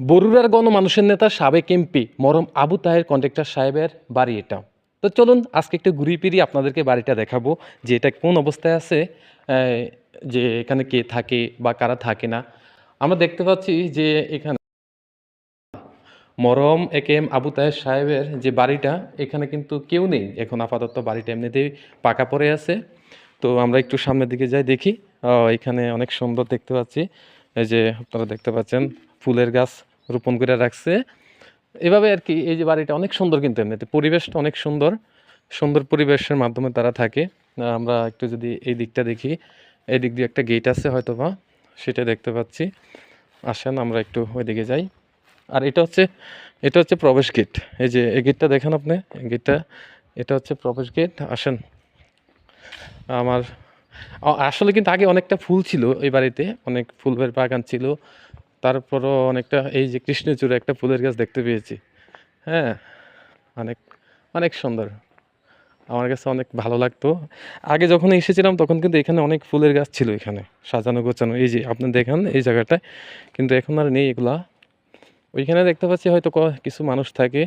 বরুড়ার গণমানুষের নেতা সাবেক এমপি মরম আবু তাহের কন্ট্রাক্টর সাহেবের বাড়ি এটা। তো চলুন, আজকে একটু ঘুরি ফিরি আপনাদেরকে বাড়িটা দেখাবো যে এটা কোন অবস্থায় আছে যে এখানে কে থাকে বা কারা থাকে না। আমরা দেখতে পাচ্ছি যে এখানে মরম A K M Abu Taher সাহেবের যে বাড়িটা, এখানে কিন্তু কেউ নেই। এখন আপাতত বাড়িটা এমনিতেই পাকা পড়ে আছে। তো আমরা একটু সামনের দিকে যাই, দেখি। এখানে অনেক সুন্দর দেখতে পাচ্ছি। এই যে আপনারা দেখতে পাচ্ছেন ফুলের গাছ। রোপণ করে রাখছে। এভাবে আর কি এই যে বাড়িটা অনেক সুন্দর কিন্তু এমনিতে। পরিবেশটা অনেক সুন্দর। সুন্দর পরিবেশের মাধ্যমে তারা থাকে। আমরা একটু যদি এই দিকটা দেখি, এই দিক দিয়ে একটা গেট আছে হয়তো বা সেটা দেখতে পাচ্ছি। আসেন, আমরা একটু ওইদিকে যাই। আর এটা হচ্ছে এটা হচ্ছে প্রবেশ গেট এই যে, এই গেটটা দেখেন আপনি? গেটটা এটা হচ্ছে প্রবেশ গেট আসেন। আমার আসলে কিন্তু আগে অনেকটা ফুল ছিল এই বাড়িতে। অনেক ফুলের বাগান ছিল। তারপরও অনেকটা এই যে কৃষ্ণচূড়া একটা ফুলের গাছ দেখতে পেয়েছি। হ্যাঁ অনেক অনেক সুন্দর। আমার কাছে অনেক ভালো লাগতো। আগে যখন এসেছিলাম তখন কিন্তু এখানে অনেক ফুলের গাছ ছিল এখানে, সাজানো গোছানো। এই যে আপনি দেখেন এই জায়গাটায়, কিন্তু এখন আর নেই এগুলা। ওইখানে দেখতে পাচ্ছি হয়তো কিছু মানুষ থাকে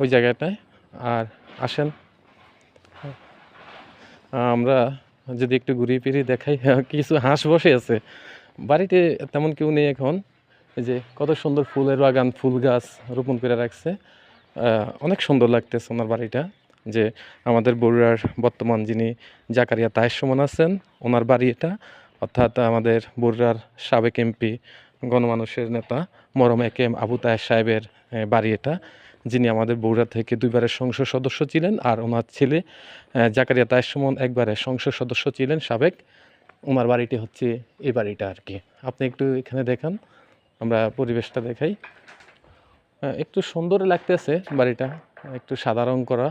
ওই জায়গাটায়। আর আসেন। আমরা যদি একটু ঘুরিয়ে ফিরিয়ে দেখাই, কিছু হাঁস বসে আছে। বাড়িতে তেমন কেউ নেই এখন। যে কত সুন্দর ফুলের বাগান, ফুল গাছ রোপণ করে রাখছে। অনেক সুন্দর লাগতেছে ওনার বাড়িটা। যে আমাদের বগুড়ার বর্তমান যিনি জাকারিয়া তাহের সমান আছেন, ওনার বাড়ি এটা। অর্থাৎ আমাদের বগুড়ার সাবেক এমপি, গণমানুষের নেতা, মরম একে এম আবু তাহের সাহেবের বাড়ি এটা। যিনি আমাদের বগুড়া থেকে দুইবারের সংসদ সদস্য ছিলেন, আর ওনার ছেলে জাকারিয়া তাহের সমান একবারের সংসদ সদস্য ছিলেন সাবেক। ওনার বাড়িটি হচ্ছে এই বাড়িটা আর কি আপনি একটু এখানে দেখান, আমরা পরিবেশটা দেখাই। একটু সুন্দর লাগতেছে বাড়িটা, একটু সাদা রং করা,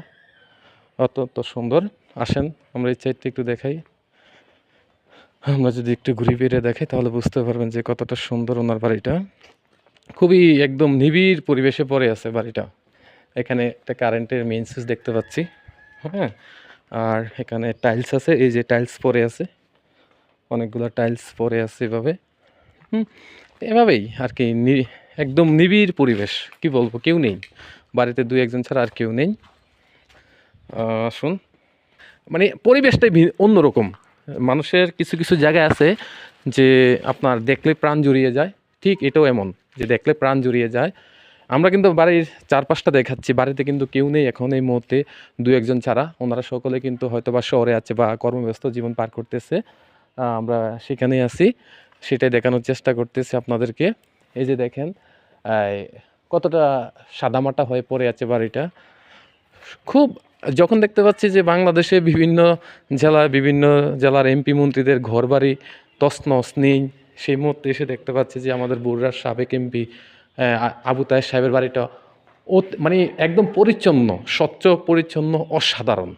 অত্যন্ত সুন্দর। আসেন, আমরা এই সাইডটা একটু দেখাই। আমরা যদি একটু ঘুরে ফিরে দেখাই, তাহলে বুঝতে পারবেন যে কতটা সুন্দর ওনার বাড়িটা। খুবই একদম নিবিড় পরিবেশে পড়ে আছে বাড়িটা। এখানে একটা কারেন্টের মেইন সুইচ দেখতে পাচ্ছি হ্যাঁ? আর এখানে টাইলস আছে, এই যে টাইলস পরে আছে। অনেকগুলো টাইলস পরে আছে এভাবে। হুম, এভাবেই আর কি একদম নিবিড় পরিবেশ, কি বলব, কেউ নেই। বাড়িতে দুই একজন ছাড়া আর কেউ নেই। আসুন। মানে পরিবেশটাই অন্যরকম। মানুষের কিছু কিছু জায়গায় আছে যে আপনার দেখলে প্রাণ জুড়িয়ে যায়, ঠিক এটাও এমন যে দেখলে প্রাণ জুড়িয়ে যায়। আমরা কিন্তু বাড়ির চারপাশটা দেখাচ্ছি, বাড়িতে কিন্তু কেউ নেই এখন এই মুহূর্তে দু একজন ছাড়া। ওনারা সকলে কিন্তু হয়তো বা শহরে আছে বা কর্মব্যস্ত জীবন পার করতেছে। আমরা সেখানেই আছি। সেটাই দেখানোর চেষ্টা করতেছি আপনাদেরকে। এই যে দেখেন কতটা সাদামাটা হয়ে পড়ে আছে বাড়িটা। খুব, যখন দেখতে পাচ্ছি যে বাংলাদেশে বিভিন্ন জেলায়, বিভিন্ন জেলার এমপি মন্ত্রীদের ঘরবাড়ি তছনছ নেই, সেই মুহূর্তে এসে দেখতে পাচ্ছি যে আমাদের বগুড়ার সাবেক এমপি আবু তাহের সাহেবের বাড়িটা ও মানে একদম পরিচ্ছন্ন, স্বচ্ছ, পরিচ্ছন্ন, অসাধারণ।